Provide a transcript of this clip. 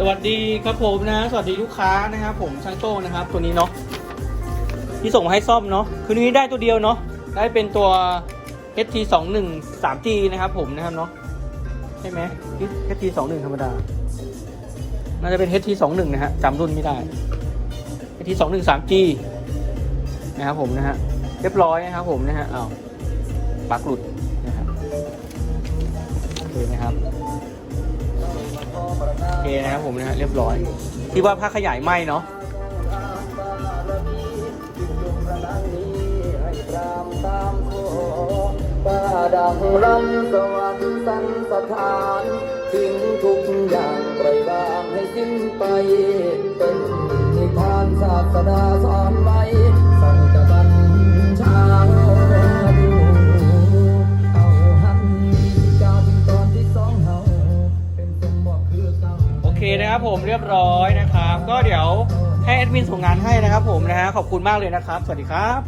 สวัสดีครับผมนะ สวัสดีลูกค้านะครับผมช่างโต้งนะครับ ตัวนี้เนาะที่ส่งมาให้ซ่อมเนาะคือนี้ได้ตัวเดียวเนาะได้เป็นตัว HT 2 1 3 G นะครับผมนะครับเนาะใช่ไหม HT 2 1ธรรมดาน่าจะเป็น HT 2 1นะฮะจำรุ่นไม่ได้ HT 2 1 3 G นะครับผมนะฮะเรียบร้อยนะครับผมนะฮะอ้าวปลักหลุดนะครับโอเคนะครับโอ เคนะครับผมนะฮะเรียบร้อย ที่ว่าผ้าขยายไหมเนาะป้าดังลำสวรรค์สันสถานทิ้งทุกอย่างปล่อยวางให้สิ้นไป เป็นนิพพานศาสดาสอน นะครับผมเรียบร้อยนะครับ ก็เดี๋ยวให้แอดมินส่งงานให้นะครับผมนะฮะขอบคุณมากเลยนะครับ สวัสดีครับ